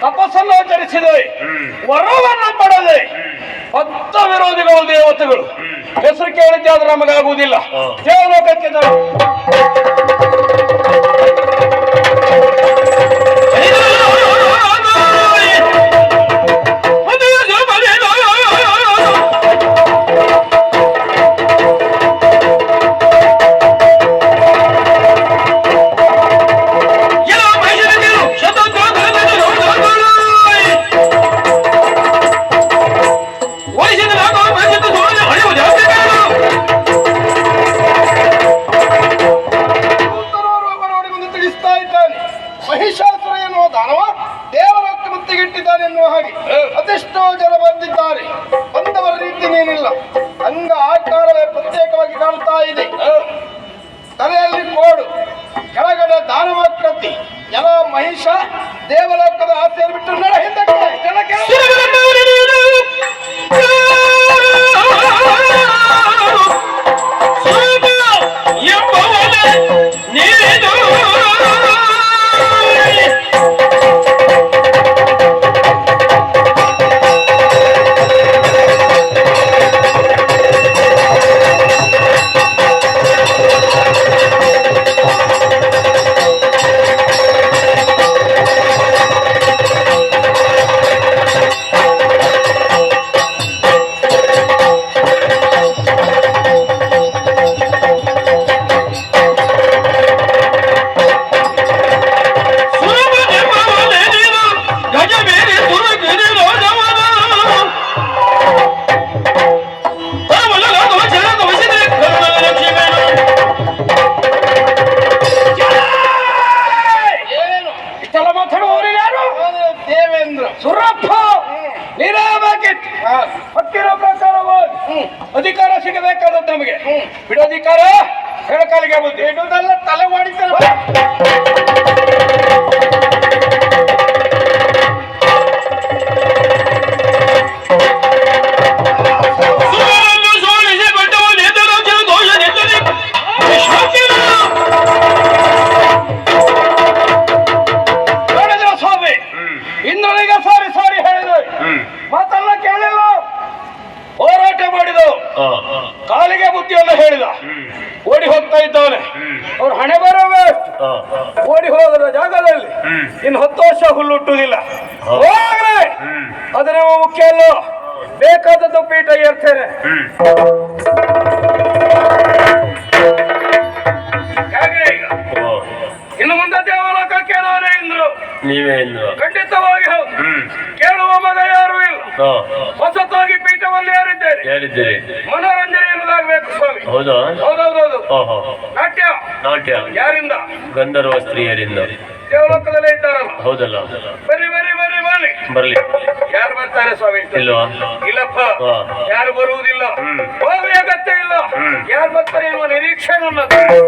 ತಪಸ್ಸನ್ನು ಆಚರಿಸಿದೆ ವರವನ್ನು ಪಡೆದೆ ಭಕ್ತ ವಿರೋಧಿಗಳು ದೇವತೆಗಳು. ಹೆಸರು ಕೇಳಿದ್ದೆ ಆದ್ರೆ ನಮಗಾಗುವುದಿಲ್ಲ. ದೇವಲೋಕಕ್ಕೆ ಮಹಿಷಾಸುರ ಎನ್ನುವ ದಾನವ ದೇವರಕ್ಕೆ ಮುತ್ತಿಗಿಟ್ಟಿದ್ದಾನೆ ಎನ್ನುವ ಹಾಗೆ. ಅದೆಷ್ಟೋ ಜನ ಬಂದಿದ್ದಾರೆ. ಬಂದವರ ರೀತಿ ಏನಿಲ್ಲ. ಅಂಗ ಆಕಾರವೇ ಪ್ರತ್ಯೇಕವಾಗಿ ಕಾಣ್ತಾ ಇದೆ. ತಲೆಯಲ್ಲಿ ಕೋಡು ಕೆಳಗಡೆ ದಾನವಾಕೃತಿ ಎಲ್ಲ ಮಹಿಷ ದೇವಲೋಕದ ಆಸೆಯನ್ನು ಬಿಟ್ಟು ನಡ. ಸುರಪ್ಪ. ಹತ್ತಿರ ಪ್ರಕಾರ ಅಧಿಕಾರ ಸಿಗಬೇಕಾದದ್ದು ನಮಗೆ. ಬಿಡೋ ಅಧಿಕಾರ ಹೇಳಕಾಲಿಗೆ ಇಡುವುದೆಲ್ಲ ತಲೆ ಮಾಡಿದ್ದಾರೆ ಹೇಳಿದ. ಓಡಿ ಹೋಗ್ತಾ ಇದ್ದಾನೆ ಅವ್ರ ಹಣೆ ಬರೋವೇ ಓಡಿ ಹೋಗದ ಜಾಗದಲ್ಲಿ ಇನ್ನು ಹತ್ತು ವರ್ಷ ಹುಲ್ಲುಟ್ಟುವುದಿಲ್ಲ ಹೋಗ್ರೆ! ಮುಖ್ಯ ಅಲ್ಲೋ ಬೇಕಾದದ್ದು ಪೀಠ ಏರ್ತೇನೆ. ನೀವೇ ಇಂದ್ರು ಖಂಡಿತವಾಗಿ ಹೌದು ಕೇಳುವ ಮಗ ಯಾರು ಇಲ್ಲ. ಹೊಸತಾಗಿ ಪೀಠವನ್ನು ಯಾರಿದ್ದೇನೆ ಯಾರಿದ್ದೀರಿ ಮನೋರಂಜನೆ ಎನ್ನುವುದಾಗಬೇಕು ಸ್ವಾಮಿ. ಹೌದಾ? ಹೌದೌದೌದು. ನಾಟ್ಯ. ನಾಟ್ಯ. ಯಾರಿಂದ? ಗಂಧರ್ವ ಸ್ತ್ರೀಯರಿಂದ. ದೇವಲೋಕದಲ್ಲೇ ಇದ್ದಾರಲ್ಲ. ಹೌದಲ್ಲ. ಬರಿ ಬರಿ ಬರಿ ಬರಲಿ ಬರ್ಲಿ. ಯಾರು ಬರ್ತಾರೆ ಸ್ವಾಮಿ? ಇಲ್ಲ ಇಲ್ಲಪ್ಪ. ಯಾರು ಬರುವುದಿಲ್ಲ. ಹೋಗುವ ಅಗತ್ಯ ಇಲ್ಲ. ಯಾರು ಬರ್ತಾರೆ ಎನ್ನುವ ನಿರೀಕ್ಷೆ ನನ್ನದು